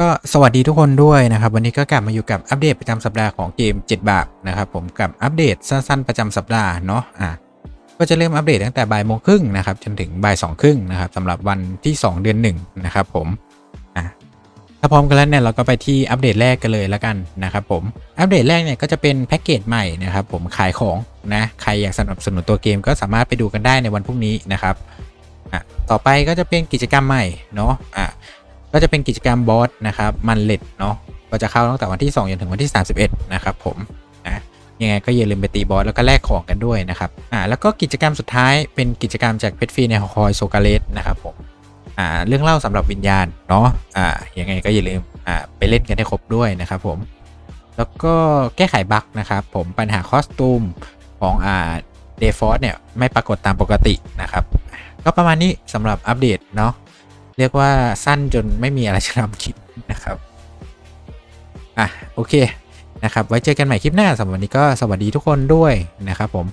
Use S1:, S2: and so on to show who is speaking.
S1: ก็สวัสดีทุกคนด้วยนะครับ วันนี้ก็กลับมาอยู่กับอัปเดตประจำสัปดาห์ของเกม 7 บาทนะครับผมกับอัปเดตสั้นๆประจำสัปดาห์เนาะอะก็จะเริ่มอัปเดตตั้งแต่บ่ายโมงครึ่งนะครับจนถึงบ่ายสองครึ่งนะครับสำหรับวันที่ 2 เดือน1นะครับผมอะถ้าพร้อมกันแล้วเนี่ยเราก็ไปที่อัปเดตแรกกันเลยแล้วกันนะครับผมอัปเดตแรกเนี่ยก็จะเป็นแพ็กเกจใหม่นะครับผมขายของนะใครอยากสนับสนุนตัวเกมก็สามารถไปดูกันได้ในวันพรุ่งนี้นะครับอะต่อไปก็จะเป็นกิจกรรมใหม่เนาะอะ ก็จะเป็นกิจกรรมบอสนะครับมันเล็ดเนาะก็จะเข้าตั้งแต่วันที่2จนถึงวันที่ 31 นะครับผมนะยังไงก็อย่าลืมไปตีบอสแล้วก็แลกของกันด้วยนะครับอ่าแล้วก็กิจกรรมสุดท้ายเป็นกิจกรรมจากเพชรฟรีในหอคอยโซกาเลสนะครับผมอ่าเรื่องเล่าสำหรับวิญญาณเนาะอ่ายังไงก็อย่าลืมอ่าไปเล่นกันให้ครบด้วยนะครับผมแล้วก็แก้ไขบั๊กนะครับผมปัญหาคอสตูมของอ่าเดฟอสเนี่ยไม่ปรากฏตามปกตินะครับก็ประมาณนี้สำหรับอัปเดตเนาะ เรียกว่าสั้นจนไม่มีอะไรจะทำคลิปนะครับ อะ โอเคนะครับ ไว้เจอกันใหม่คลิปหน้าสำหรับวันนี้ก็สวัสดีทุกคนด้วยนะครับผม